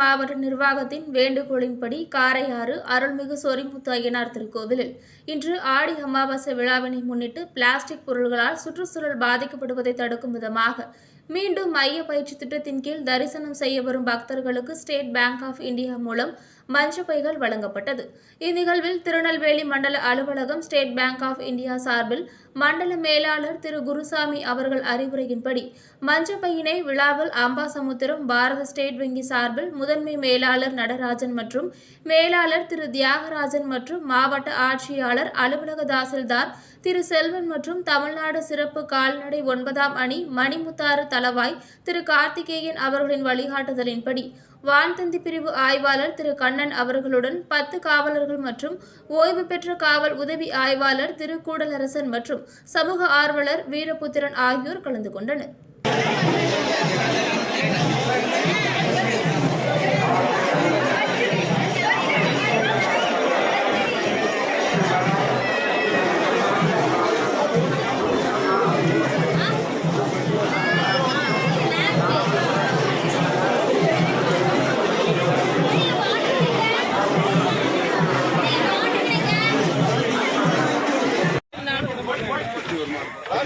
மாவட்ட நிர்வாகத்தின் வேண்டுகோளின்படி காரையாறு அருள்மிகு சொரிமுத்து ஐயனார் திருக்கோவிலில் இன்று ஆடி அமாவாசை விழாவினை முன்னிட்டு பிளாஸ்டிக் பொருள்களால் சுற்றுச்சூழல் பாதிக்கப்படுவதை தடுக்கும் விதமாக மீண்டும் மைய பயிற்சி திட்டத்தின் கீழ் தரிசனம் செய்ய வரும் பக்தர்களுக்கு ஸ்டேட் பேங்க் ஆஃப் இந்தியா மூலம் மஞ்சள் பைகள் வழங்கப்பட்டது. இந்நிகழ்வில் திருநெல்வேலி மண்டல அலுவலகம் ஸ்டேட் பேங்க் ஆஃப் இந்தியா சார்பில் மண்டல மேலாளர் திரு குருசாமி அவர்கள் அறிவுரையின்படி மஞ்சள் பையினை விழாவில் அம்பாசமுத்திரம் பாரத ஸ்டேட் வங்கி சார்பில் முதன்மை மேலாளர் நடராஜன் மற்றும் மேலாளர் திரு தியாகராஜன் மற்றும் மாவட்ட ஆட்சியாளர் அலுவலக தாசில்தார் திரு செல்வன் மற்றும் தமிழ்நாடு சிறப்பு கால்நடை ஒன்பதாம் அணி மணிமுத்தாறு தளவாய் திரு கார்த்திகேயன் அவர்களின் வழிகாட்டுதலின்படி வான்தந்தி பிரிவு ஆய்வாளர் திரு கண்ணன் அவர்களுடன் பத்து காவலர்கள் மற்றும் ஓய்வு பெற்ற காவல் உதவி ஆய்வாளர் திரு கூடலரசன் மற்றும் சமூக ஆர்வலர் வீரபுத்திரன் ஆகியோர் கலந்து கொண்டனர்.